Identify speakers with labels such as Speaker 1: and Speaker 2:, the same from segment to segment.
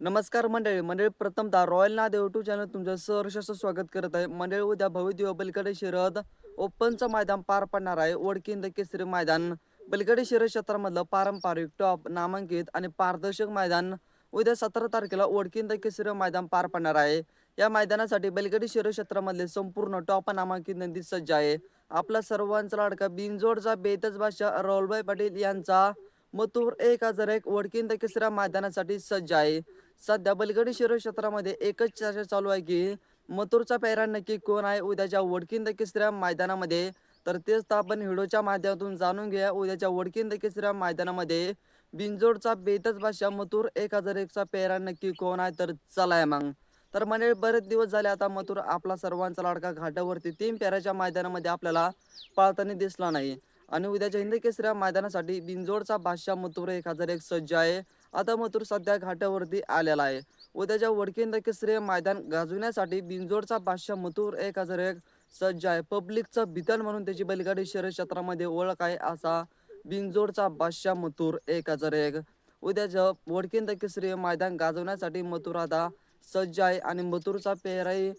Speaker 1: नमस्कार मंडळी मंडळी प्रथमतः रॉयल नादेव टू चॅनल तुमचं सहर्ष स्वागत करत आहे. मंडळी उद्या भव्य बलकडे शिरद ओपनचं मैदान पार पडणार आहे. ओळखींद केसरी मैदान बलकडे शिरद क्षेत्रामधलं पारंपरिक टॉप नामांकित आणि पारदर्शक मैदान उद्या सतरा तारखेला ओळखींद केसरी मैदान पार पडणार आहे. या मैदानासाठी बलगडी शर्यत क्षेत्रामधले संपूर्ण टॉप नामांकित नदी सज्ज आहे. आपला सर्वांचा लाडका बिनजोडचा बेतज भाषा राहुलभाई पाटील यांचा मथुर एक हजार एक वडकीन तिसऱ्या मैदानासाठी सज्ज आहे. सध्या बलगडी शिरो क्षेत्रामध्ये एकच चर्चा चालू आहे की मथुरचा पैरा नक्की कोण आहे? उद्याच्या वडकीन किसऱ्या मैदानामध्ये. तर तेच तर आपण व्हिडिओच्या माध्यमातून जाणून घ्या उद्याच्या वडकीन किसऱ्या मैदानामध्ये बिंजोडचा बेतच भाषा मथुर एक हजार एकचा पेरा नक्की कोण आहे? तर चलाय मग. तर म्हणजे बरेच दिवस झाले आता मथुर आपला सर्वांचा लाडका घाटावरती तीन पेऱ्याच्या मैदानामध्ये आपल्याला पाळताना दिसला नाही. आणि उद्याच्या हिंद केसऱ्या मैदानासाठी बिंजोडचा बादशाह मथुर एक हजार एक सज्ज आहे. आता मथुर सध्या घाटावरती आलेला आहे. उद्याच्या वडकिंद केसरी मैदान गाजवण्यासाठी बिंजोडचा बादशाह मथुर एक हजार एक सज्ज आहे. पब्लिकचं बितन म्हणून त्याची बैलगाडी शर्यत क्षेत्रामध्ये ओळख आहे असा बिंजोडचा बादशाह मथुर एक हजार एक. उद्याच्या वडकिंद केसरी मैदान गाजवण्यासाठी मथुर आता सज्ज आहे आणि मथुरचा पेहराही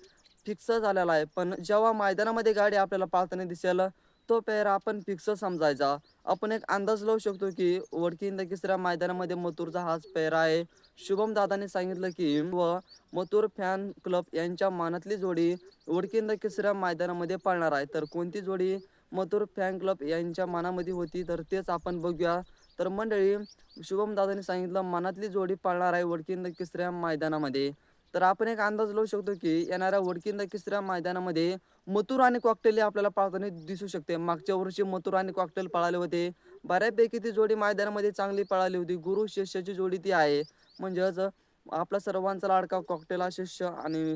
Speaker 1: फिक्स झालेला आहे. पण जेव्हा मैदानामध्ये गाडी आपल्याला पाळताना दिसेल तो पेहरा आपण फिक्स समजायचा. आपण एक अंदाज लावू शकतो की वडकीन तिसऱ्या मैदानामध्ये मथुरचा हाच पेहरा आहे. शुभम दादाने सांगितलं की व मथुर फॅन क्लब यांच्या मानातली जोडी वडकीन तिसऱ्या मैदानामध्ये पाळणार आहे. तर कोणती जोडी मथुर फॅन क्लब यांच्या मनामध्ये होती तर तेच आपण बघूया. तर मंडळी शुभम दादाने सांगितलं मनातली जोडी पाळणार आहे वडकीन तिसऱ्या मैदानामध्ये. तर आपण एक अंदाज लावू शकतो की येणाऱ्या वडकिंदा किसऱ्या मैदानामध्ये मथुर आणि कॉकटेल आपल्याला पाळताना दिसू शकते. मागच्या वर्षी मथुर आणि कॉकटेल पळाले होते. बऱ्यापैकी ती जोडी मैदानामध्ये चांगली पळाली होती. गुरु शिष्याची जोडी ती आहे. म्हणजेच आपला सर्वांचा लाडका कॉकटेल हा शिष्य आणि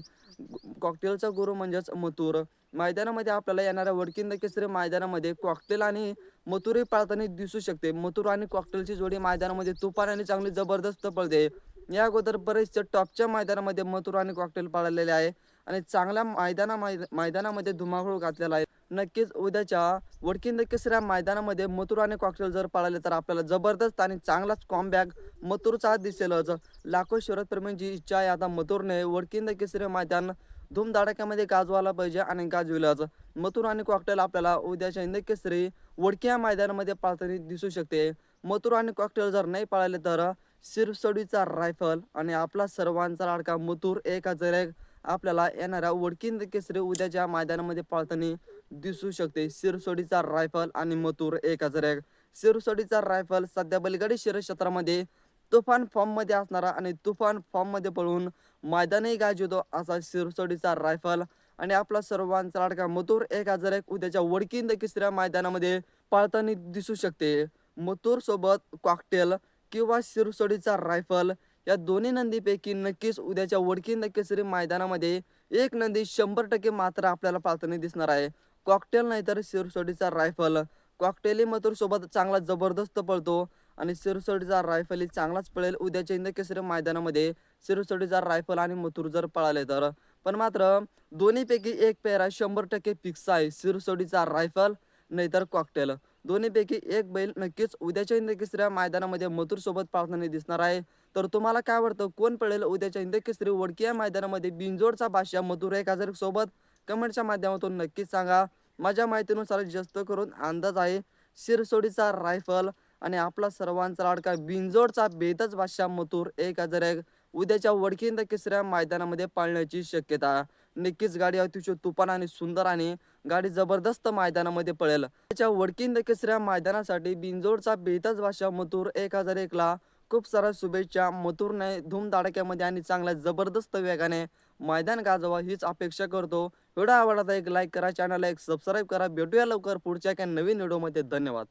Speaker 1: कॉकटेलचा गुरु म्हणजेच मथुर. मैदानामध्ये आपल्याला येणाऱ्या वडकिंद केसरी मैदानामध्ये कॉकटेल आणि मथुरही पाळताना दिसू शकते. मथुर आणि कॉकटेलची जोडी मैदानामध्ये तुफान आणि चांगली जबरदस्त पळते. या अगोदर बरेचसे टॉपच्या मैदानामध्ये मथुर आणि कॉकटेल पाळलेले आहे आणि चांगल्या मैदाना मैदानामध्ये धुमाकूळ घातलेला आहे. नक्कीच उद्याच्या वडकिंद केसऱ्या मैदानामध्ये मथुर आणि कॉकटेल जर पाळले तर आपल्याला जबरदस्त आणि चांगलाच कॉम्बॅक मथुरचा दिसेलच. लाखो शरदप्रेमींची इच्छा आहे आता मथुरने वडकिंद केसरी मैदान धूमधडाक्यामध्ये गाजवायला पाहिजे आणि गाजविलंच. मथुर आणि कॉकटेल आपल्याला उद्याच्या हिंद केसरी वडकिया मैदानामध्ये पाळताना दिसू शकते. मथुर आणि कॉकटेल जर नाही पाळले तर शिरसोडीचा रायफल आणि आपला सर्वांचा लाडका मथुर एक हजार एक आपल्याला येणाऱ्या वडकिंद केसरी उद्याच्या मैदानामध्ये पाळताना दिसू शकते. शिरसोडीचा रायफल आणि मथुर एक हजार एक शिरसोडीचा रायफल सध्या बलगाडी शहर क्षेत्रामध्ये तुफान फॉर्ममध्ये असणारा आणि तुफान फॉर्ममध्ये पळून मैदानही गाजवतो असा शिरसोडीचा रायफल आणि आपला सर्वांचा लाडका मथुर एक हजार एक उद्याच्या वडकिंद केसऱ्या मैदानामध्ये पाळताना दिसू शकते. मथुर सोबत कॉकटेल किंवा सिरसोडीचा रायफल. या दोन्ही नंदीपैकी नक्कीच उद्याच्या वडकी केसरी मैदानामध्ये एक नंदी शंभर टक्के मात्र आपल्याला पाळताना दिसणार आहे. कॉकटेल नाही तर सिरसोडीचा रायफल. कॉकटेलही मथुर सोबत चांगला जबरदस्त पळतो आणि सिरसोडीचा रायफलही चांगलाच पळेल उद्याच्या इंदकेसरी मैदानामध्ये. सिरसोडीचा रायफल आणि मथुर जर पळाले तर. पण मात्र दोन्हीपैकी एक पेरा शंभर टक्के फिक्स आहे सिरसोडीचा रायफल नाहीतर कॉकटेल दोन्हीपैकी एक बैल नक्कीच उद्याच्या हिंद केसऱ्या मैदानामध्ये मथुर सोबत पाळताना दिसणार आहे. तर तुम्हाला काय वाटतं? कोण पळेल उद्याच्या हिंद केसरी वडकिया मैदानामध्ये? बिंजोडचा बादशाह मथुर एक हजार सोबत? कमेंटच्या माध्यमातून नक्कीच सांगा. माझ्या माहितीनुसार जास्त करून अंदाज आहे शिरसोडीचा रायफल आणि आपला सर्वांचा लाडका बिंजोडचा बेदच बादशाह मथुर एक हजार एक उद्याच्या वडकिंद केसऱ्या मैदानामध्ये पाळण्याची शक्यता. नक्कीच गाडी अतिशय तुफान आणि सुंदर आणि गाडी जबरदस्त मैदानामध्ये पळेल. त्याच्या वडकिंद केसऱ्या मैदानासाठी बिंजोडचा बेताज भाषा मथुर एक हजार एकला खूप साऱ्या शुभेच्छा. मथुरने धूमधडाक्यामध्ये आणि चांगल्या जबरदस्त वेगाने मैदान गाजवा हीच अपेक्षा करतो. व्हिडिओ आवडला एक लाईक करा चॅनलला एक सबस्क्राईब करा. भेटूया लवकर पुढच्या एका नवीन व्हिडिओमध्ये. धन्यवाद.